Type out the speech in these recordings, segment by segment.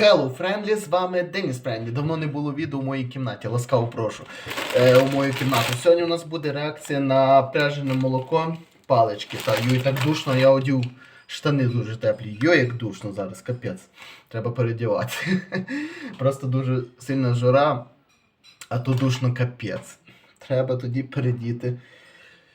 Hello, Friendly, з вами Деніс Френдлі. Давно не було відео в моїй кімнаті, ласкаво прошу. Е, у мою кімнату. Сьогодні у нас буде реакція на пряжене молоко палички. Та йой, так душно, я одів штани дуже теплі. Йой, як душно зараз, капець. Треба передівати. Просто дуже сильна жара, а то душно капець. Треба тоді передіти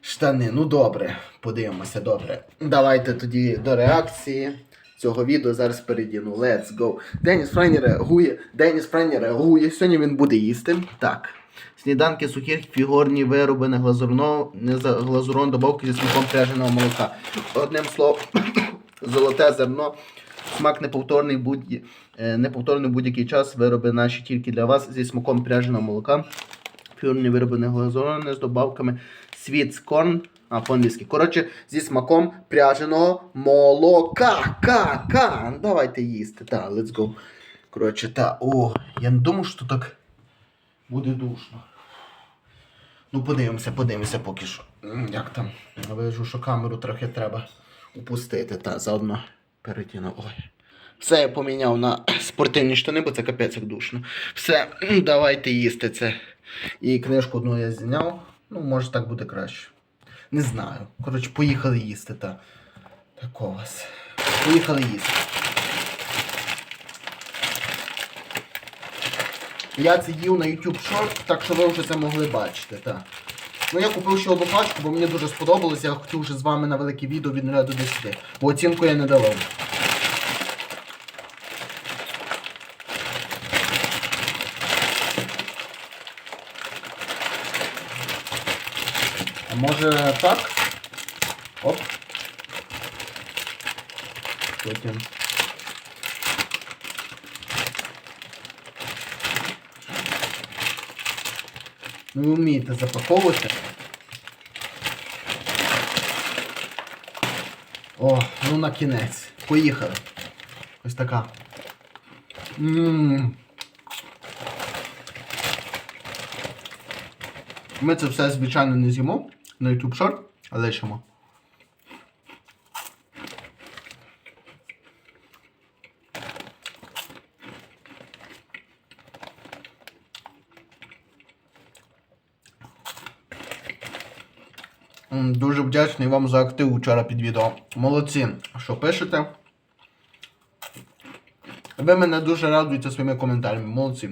штани. Ну добре, подивимося, добре. Давайте тоді до реакції цього відео зараз передіну. Let's go. Деніс Френі реагує. Деніс Френі реагує. Сьогодні він буде їсти. Так. Сніданки сухих фігурні вироби не глазурно, не за глазурон добавки зі смаком пряженого молока. Одним словом, золоте зерно. Смак неповторний будь е, неповторний будь-який час. Вироби наші тільки для вас зі смаком пряженого молока. Фігурні вироби не з добавками Sweet Corn, а по-англійськи. Коротше, зі смаком пряженого молока. Ка, ка. Давайте їсти. Так, let's go. Коротше, та. О, я не думав, що так буде душно. Ну, подивимося, подивимося поки що. Як там? Я Вижу, що камеру трохи треба упустити. Та, заодно перетягну. Ой. Все я поміняв на спортивні штани, бо це капець як душно. Все, давайте їсти це. І книжку одну я зняв. Ну, може так буде краще. Не знаю. Коротше, поїхали їсти та. Так у вас. Поїхали їсти. Я це їв на YouTube Short, так що ви вже це могли бачити. Так. Ну я купив ще одну пачку, бо мені дуже сподобалось. Я хотів вже з вами на велике відео від 0 до 10. Бо оцінку я не давав. Може так? Оп. Потім. Ну ви вмієте запаковувати. О, ну на кінець. Поїхали. Ось така. Ммм. Ми це все, звичайно, не з'їмо на YouTube але лишимо. Дуже вдячний вам за актив вчора під відео. Молодці, що пишете. Ви мене дуже радуєте своїми коментарями. Молодці.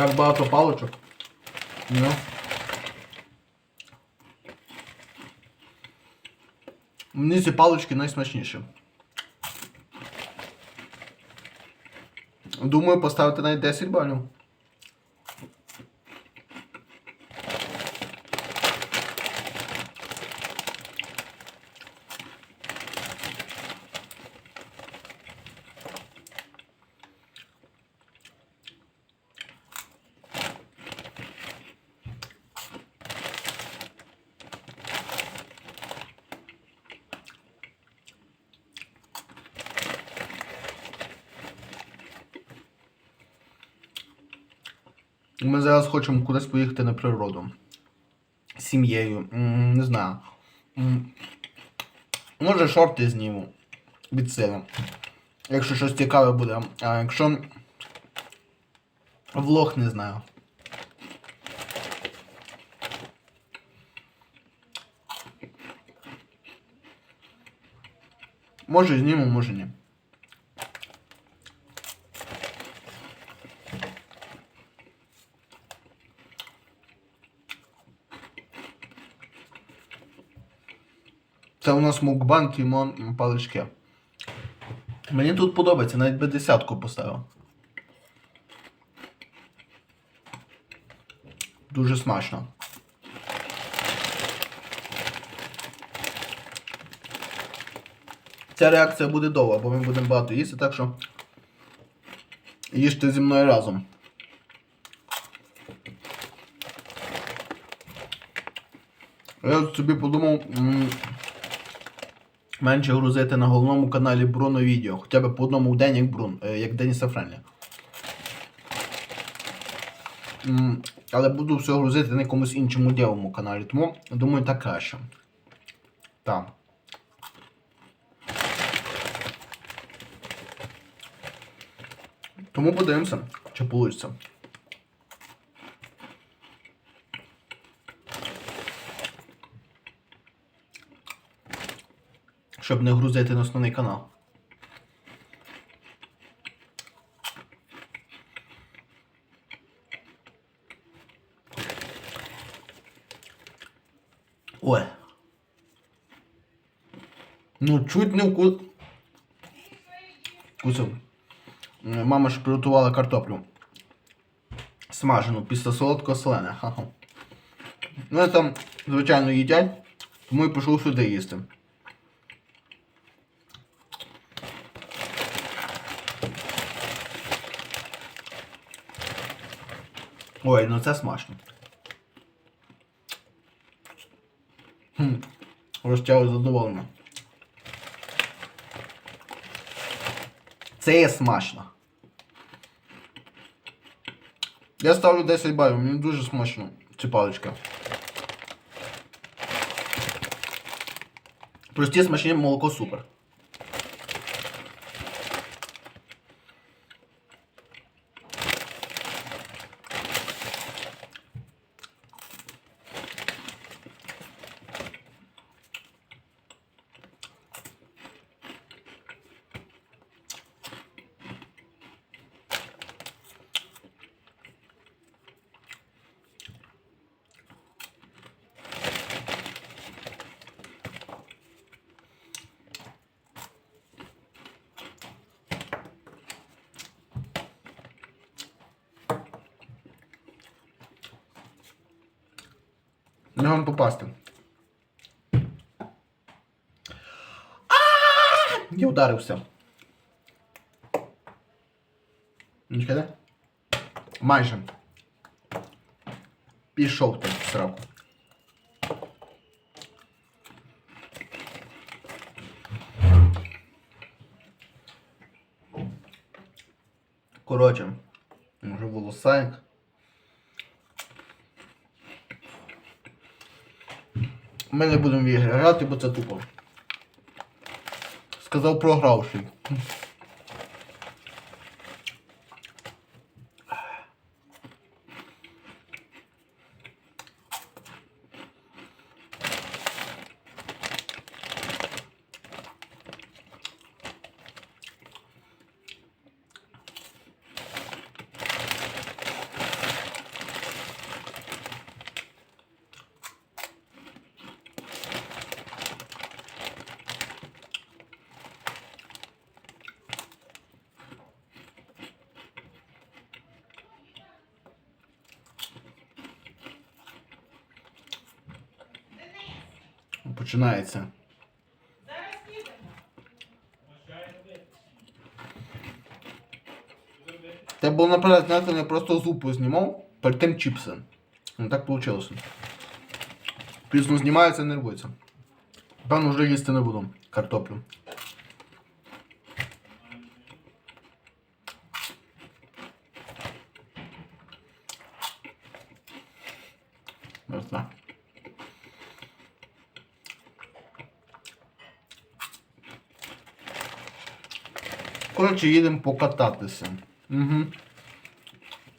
Так багато паличок. Ну. Мені ці палички найсмачніші. Думаю, поставити навіть 10 балів. Ми зараз хочемо кудись поїхати на природу. З сім'єю. Не знаю. Може шорти зніму від сили. Якщо щось цікаве буде. А якщо влог не знаю. Може зніму, може ні. Це у нас мукбан Тімон палички. Мені тут подобається, навіть би десятку поставив. Дуже смачно. Ця реакція буде довга, бо ми будемо багато їсти, так що їжте зі мною разом. Я собі подумав менше грузити на головному каналі Бруно відео. Хоча б по одному в день, як Брун, е, як Деніса Френлі. М, Але буду все грузити на якомусь іншому діловому каналі, тому думаю так краще. Так. Тому подивимося, чи вийде. Щоб не грузити на основний канал. Ой. Ну, чуть не вкус... вкусив. Мама ж приготувала картоплю. Смажену після солодкого солене. Ха-ха. Ну, там, звичайно, їдять, тому і пішов сюди їсти. Ой, ну це смачно. Хм. Розтягу задоволено. Це є смачно. Я ставлю 10 балів, мені дуже смачно ці палички. Прості смачні молоко супер. Вам попасти. Я ударився. Чекайте? Майже. Пішов ти в сраку. Коротше, може волосайк. Ми не будемо в грати, бо це тупо. Сказав програвший. Починається. Треба було наперед зняти, не просто зупу знімав, перед тим чіпси. Ну так вийшло. Пізно знімається, нервується. Певно, вже їсти не буду картоплю. Коротше, їдемо покататися. Угу.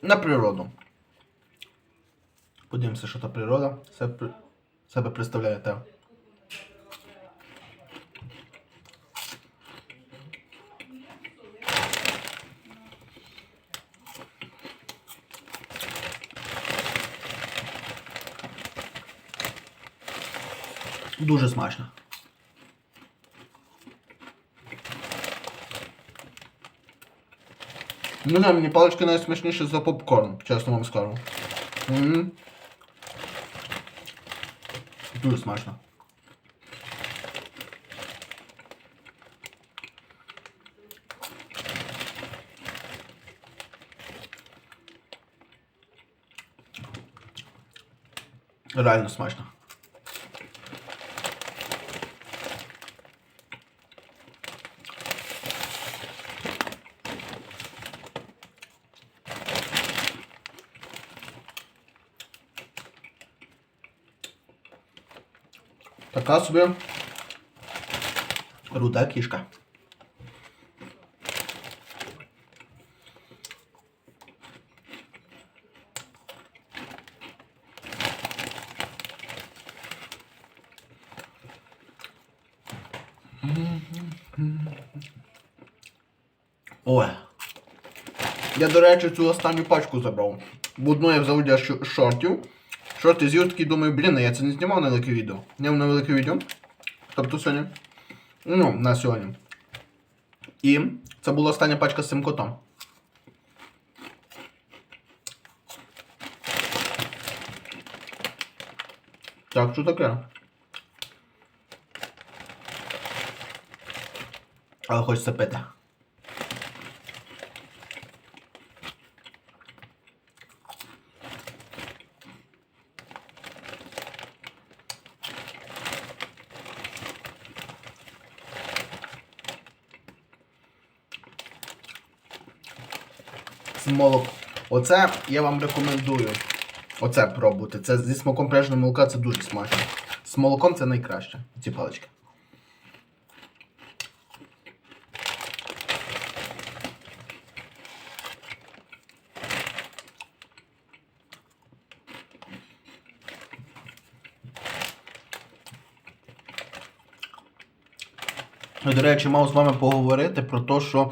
На природу. Подивимося, що та природа себе, себе представляє те. Дуже смачно. Не знаю, мені палички найсмачніше за попкорн, чесно вам скажу. М. Дуже смачно. Реально смачно. Така собі руда кішка. Ой. Я, до речі, цю останню пачку забрав. В одну я взяв для шо- шортів. Шорти з'їв такий, думаю, блін, я це не знімав на велике відео. Зняв на велике відео. Тобто сьогодні. Ну, на сьогодні. І це була остання пачка з цим котом. Так, що таке? Але хочеться пити. Смолок. Оце я вам рекомендую. Оце пробувати. Це зі смаком пряженого молока це дуже смачно. З молоком це найкраще. Ці палички. До речі, мав з вами поговорити про те, що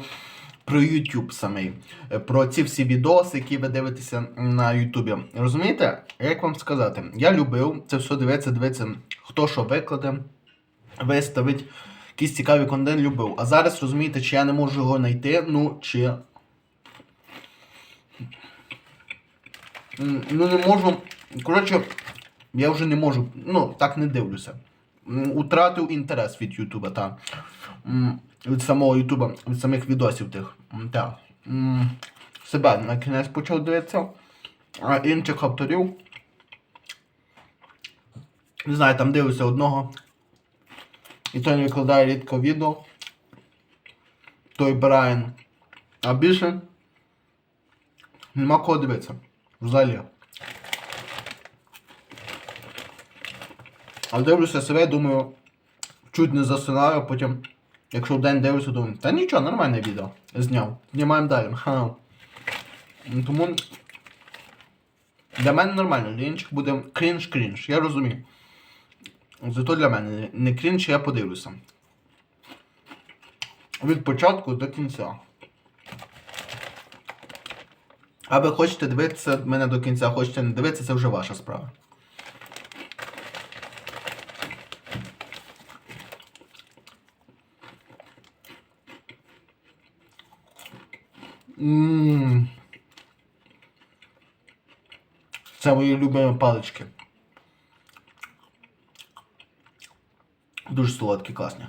про YouTube самий, Е, про ці всі відоси, які ви дивитеся на Ютубі. Розумієте, як вам сказати? Я любив це все дивитися, дивитися, хто що викладе, виставить, якийсь цікавий контент любив. А зараз розумієте, чи я не можу його знайти, ну чи. Ну не можу. Коротше, я вже не можу. Ну, так не дивлюся. Утратив інтерес від Ютуба, так. Від самого Ютуба, від самих відосів тих. Так. Себе на кінець почав дивитися. А інших авторів. Не знаю, там дивлюся одного. І той не викладає рідко відео. Той Брайан. А більше нема кого дивитися. Взагалі. А дивлюся себе, думаю, чуть не засинаю, потім, якщо в день дивлюся, думаю, та нічого, нормальне відео. Зняв. Знімаємо далі. Ха. Тому для мене нормально, для інших буде крінж-крінж, я розумію. Зато для мене не крінж, я подивлюся. Від початку до кінця. А ви хочете дивитися мене до кінця, хочете не дивитися, це вже ваша справа. Ммм. Це мої любимі палички. Дуже солодкі, класні.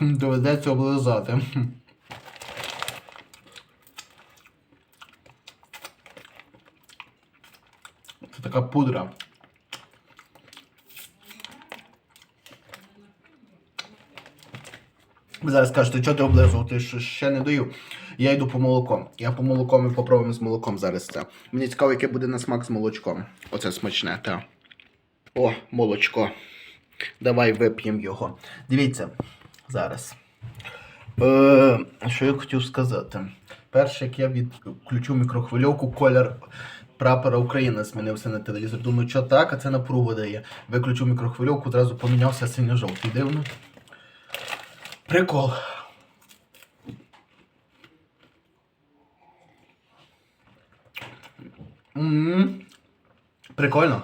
Доведеться облизати. Це така пудра. Ви зараз кажете, що ти облизував, ти ще не даю. Я йду по молоком. Я по молоком і попробуємо з молоком зараз це. Мені цікаво, яке буде на смак з молочком. Оце смачне, так. О, молочко. Давай вип'ємо його. Дивіться, зараз. Е, що я хотів сказати? Перше, як я відключу мікрохвильовку, колір прапора України змінився на телевізор. Думаю, що так, а це напругу дає. Виключу мікрохвильовку, одразу помінявся синьо-жовтий. Дивно. Прикол. м Прикольно.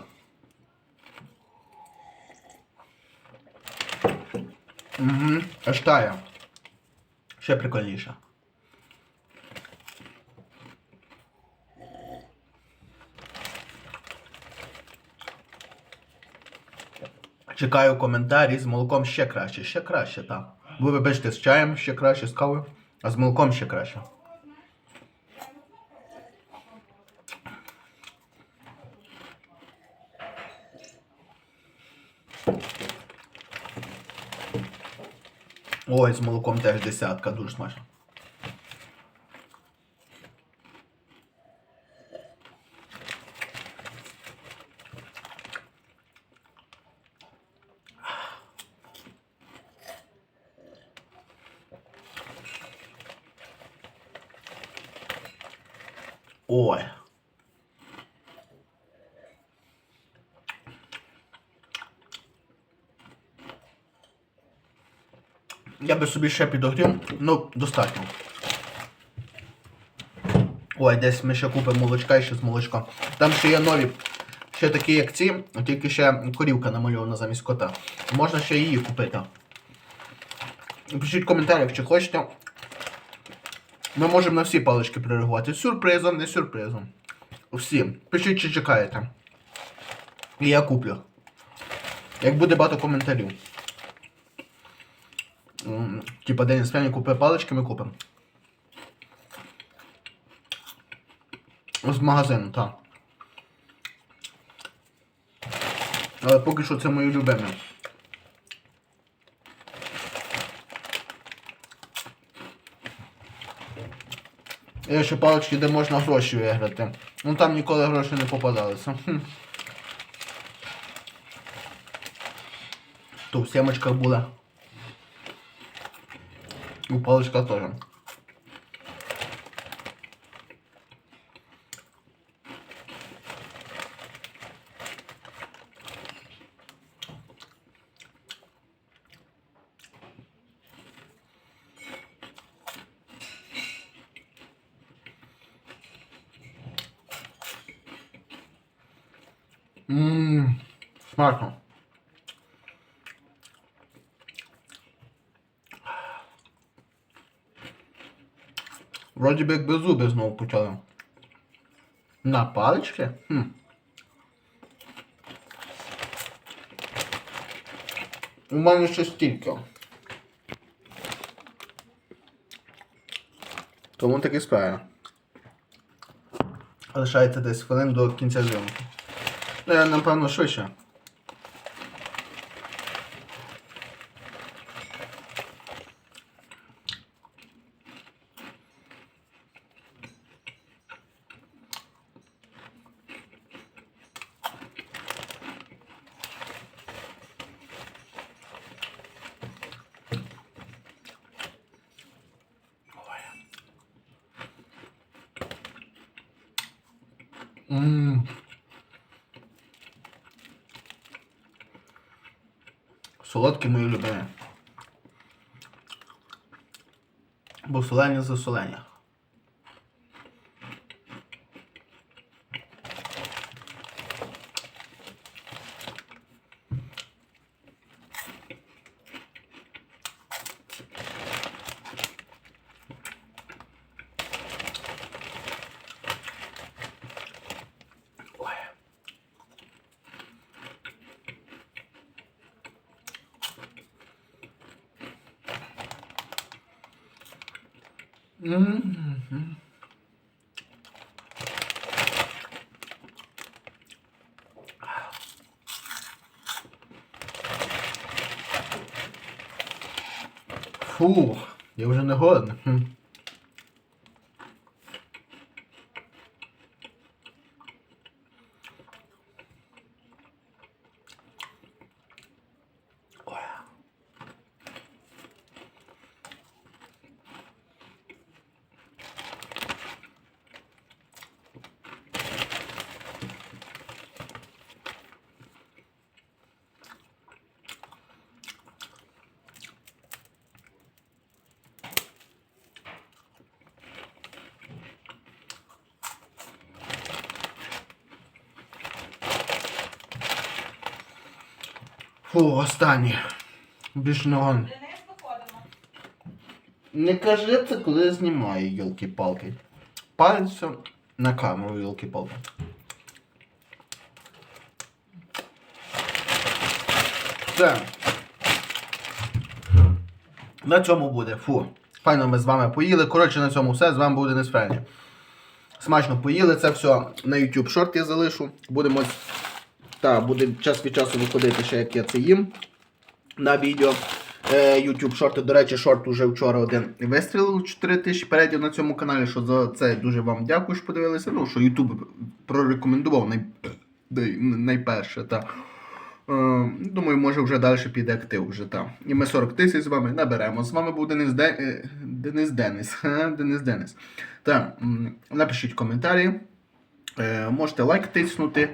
Угу. Аж тає. Ще прикольніше. Чекаю коментарі з молоком ще краще, ще краще, так. Ви вибачте, з чаєм ще краще, з кавою, а з молоком ще краще. Ой, з молоком теж десятка, дуже смачно. Ой. Я би собі ще підогрів, ну, достатньо. Ой, десь ми ще купимо молочка і ще з молочка. Там ще є нові, ще такі, як ці, тільки ще корівка намальована замість кота. Можна ще її купити. Пишіть в коментарях, чи хочете. Ми можемо на всі палички прореагувати. Сюрпризом, не сюрпризом. Всі. Пишіть, чи чекаєте. І я куплю. Як буде багато коментарів. Типа Деніс Фені купив палички, ми купимо. З магазину, так. Але поки що це мої любимі. Є ще палички, де можна гроші виграти. Ну там ніколи гроші не попадалися. Хм. То в сімочках була. У паличка теж. Ммм, смачно. Вроді би як без зуби знову почали. На палички? Хм. У мене ще стільки. Тому таки справа. Лишається десь хвилин до кінця зйомки. Ну, я напевно швидше. Ммм. Солодкі мої любимі. Бо солені за солені. Ой. Мгм. Фух, я вже не голодний. Фу, останній. Більш не. Не кажи це, коли я знімаю, йолки-палки. Палиться на камеру, йолки-палки. Все. На цьому буде. Фу. Файно ми з вами поїли. Коротше, на цьому все. З вами був Денис Френі. Смачно поїли. Це все на YouTube шорт я залишу. Будемо. Так, буде час від часу виходити ще, як я це їм на відео. Е, YouTube шорти. До речі, шорт уже вчора один вистрілив 4 тисячі передів на цьому каналі. Що за це дуже вам дякую, що подивилися. Ну, що YouTube прорекомендував най- найперше. Та. Е, думаю, може вже далі піде актив. Вже, та. І ми 40 тисяч з вами наберемо. З вами був Денис, Де... е, Денис Денис. Денис Денис. Та напишіть коментарі, е, можете лайк тиснути.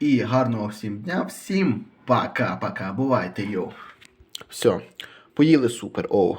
І гарного всім дня. Всім пока-пока. Бувайте, йоу. Все, поїли супер. Оу.